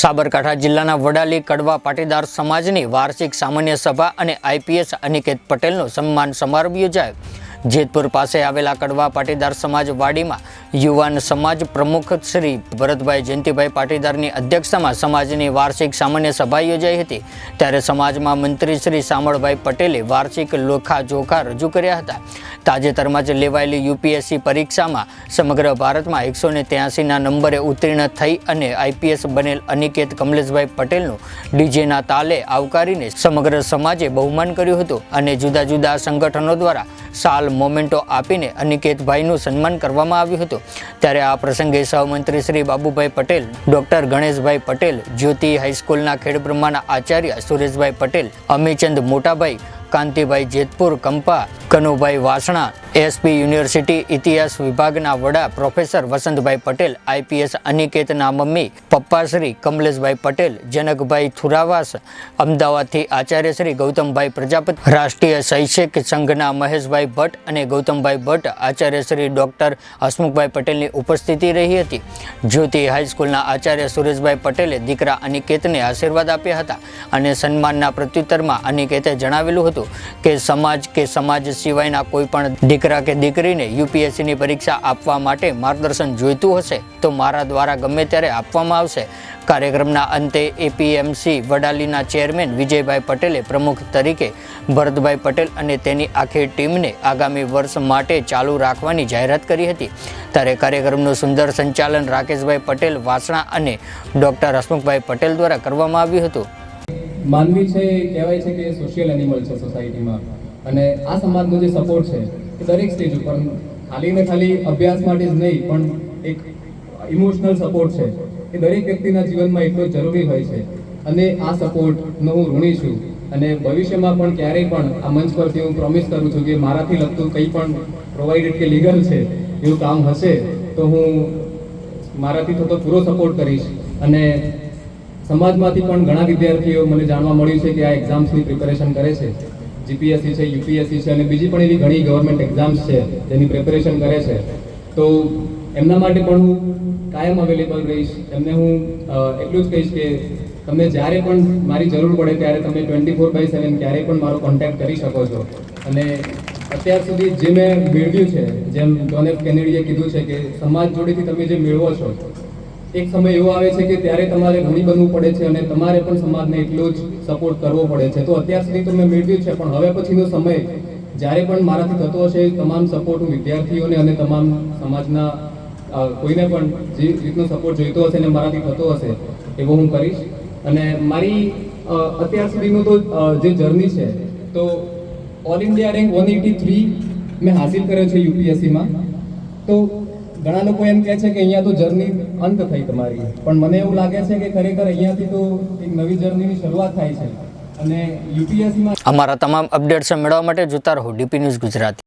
સાબરકાંઠા જિલ્લાના વડાલી કડવા પાટીદાર સમાજની વાર્ષિક સામાન્ય સભા અને આઈપીએસ અનિકેત પટેલનો સન્માન સમારોહ યોજાયો. જેતપુર પાસે આવેલા કડવા પાટીદાર સમાજ વાડીમાં યુવાન સમાજ પ્રમુખ શ્રી ભરતભાઈ જયંતિભાઈ પાટીદારની અધ્યક્ષતામાં સમાજની વાર્ષિક સામાન્ય સભા યોજાઈ હતી. ત્યારે સમાજમાં મંત્રી શ્રી સામળભાઈ પટેલે વાર્ષિક લોખા જોખા રજૂ કર્યા હતા. તાજેતરમાં જ લેવાયેલી યુપીએસસી પરીક્ષામાં સમગ્ર ભારતમાં એકસો ને ત્યાસીના નંબરે ઉત્તીર્ણ થઈ અને આઈપીએસ બનેલ અનિકેત કમલેશભાઈ પટેલનું ડીજેના તાલે આવકારીને સમગ્ર સમાજે બહુમાન કર્યું હતું અને જુદા જુદા સંગઠનો દ્વારા સાલ મોમેન્ટો આપીને અનિકેતભાઈનું સન્માન કરવામાં આવ્યું હતું. ત્યારે આ પ્રસંગે સહમંત્રી શ્રી બાબુભાઈ પટેલ, ડોક્ટર ગણેશભાઈ પટેલ, જ્યોતિ હાઈસ્કૂલના ખેડબ્રહ્માના આચાર્ય સુરેશભાઈ પટેલ અમીચંદ મોટાભાઈ, કાંતિભાઈ જેતપુર, કંપા કનુભાઈ વાસણા એસપી યુનિવર્સિટી ઇતિહાસ વિભાગના વડા પ્રોફેસર વસંતભાઈ પટેલ, આઈપીએસ અનિકેતના મમ્મી પપ્પાશ્રી કમલેશભાઈ પટેલ, જનકભાઈ થુરાવાસ, અમદાવાદથી આચાર્યશ્રી ગૌતમભાઈ પ્રજાપતિ, રાષ્ટ્રીય શૈક્ષિક સંઘના મહેશભાઈ ભટ્ટ અને ગૌતમભાઈ ભટ્ટ, આચાર્યશ્રી ડૉક્ટર હસમુખભાઈ પટેલની ઉપસ્થિતિ રહી હતી. જ્યોતિ હાઈસ્કૂલના આચાર્ય સુરેશભાઈ પટેલે દીકરા અનિકેતને આશીર્વાદ આપ્યા હતા અને સન્માનના પ્રત્યુત્તરમાં અનિકેતે જણાવેલું હતું કે, સમાજ કે સમાજ સિવાયના કોઈ પણ દીકરા કે દીકરીને યુપીએસસીની પરીક્ષા આપવા માટે માર્ગદર્શન જોઈતું હશે તો મારા દ્વારા ગમે ત્યારે આપવામાં આવશે. કાર્યક્રમના અંતે એપીએમસી વડાલીના ચેરમેન વિજયભાઈ પટેલે પ્રમુખ તરીકે ભરતભાઈ પટેલ અને તેની આખી ટીમને આગામી વર્ષ માટે ચાલુ રાખવાની જાહેરાત કરી હતી. ત્યારે કાર્યક્રમનું સુંદર સંચાલન રાકેશભાઈ પટેલ, વાસણા અને ડોક્ટર હસમુખભાઈ પટેલ દ્વારા કરવામાં આવ્યું હતું. માનવી છે, કહેવાય છે કે સોશિયલ એનિમલ છે સોસાયટીમાં અને આ સમાજનો જે સપોર્ટ છે દરેક સ્ટેજ ઉપર ખાલી ને ખાલી અભ્યાસ માટે જ નહીં, પણ એક ઇમોશનલ સપોર્ટ છે એ દરેક વ્યક્તિના જીવનમાં એટલો જરૂરી હોય છે. અને આ સપોર્ટનો હું ઋણી છું. અને ભવિષ્યમાં પણ ક્યારેય પણ આ મંચ પરથી હું પ્રોમિસ કરું છું કે મારાથી લગતું કંઈ પણ પ્રોવાઇડેડ કે લીગલ છે, એવું કામ હશે, તો હું મારાથી થતો પૂરો સપોર્ટ કરીશ. અને સમાજમાંથી પણ ઘણા વિદ્યાર્થીઓ મને જાણવા મળ્યું છે કે આ એક્ઝામ્સની પ્રિપેરેશન કરે છે. જીપીએસસી છે યુપીએસસી છે અને બીજી પણ એવી ઘણી ગવર્મેન્ટ એક્ઝામ્સ છે, જેની પ્રિપેરેશન કરે છે. તો એમના માટે પણ હું કાયમ અવેલેબલ રહીશ. એમને હું એટલું જ કહીશ કે તમને જ્યારે પણ મારી જરૂર પડે ત્યારે તમે ટ્વેન્ટી ફોર બાય સેવન ક્યારેય પણ મારો કોન્ટેક્ટ કરી શકો છો. અને અત્યાર સુધી જે મેં મેળવ્યું છે, જેમ જોન એફ કેનેડીએ કીધું છે કે સમાજ જોડેથી તમે જે મેળવો છો એક સમય એવો આવે છે કે ત્યારે તમારે ઘણી બનવું પડે છે અને તમારે પણ સમાજને એટલો જ સપોર્ટ કરવો પડે છે. તો અત્યાર સુધી તો મેં મેળવ્યું છે, પણ હવે પછીનો સમય જ્યારે પણ મારાથી થતો હશે, તમામ સપોર્ટ હું વિદ્યાર્થીઓને અને તમામ સમાજના કોઈને પણ જે રીતનો સપોર્ટ જોઈતો હશે ને મારાથી થતો હશે, એવો હું કરીશ. અને મારી અત્યાર સુધીનું તો જે જર્ની છે, તો all India rank one eighty three મેં હાસિલ કર્યો છે યુપીએસસીમાં. તો ઘણા લોકો એમ કહે છે કે અહીંયા તો જર્ની અંત થઈ તમારી. પણ મને એવું લાગે છે કે ખરેખર અહીંયાથી તો એક નવી જર્નીની શરૂઆત થાય છે. અને યુપીએસસીમાં અમારા તમામ અપડેટ્સ મેળવવા માટે જોતા રહો ડીપી ન્યૂઝ ગુજરાતી.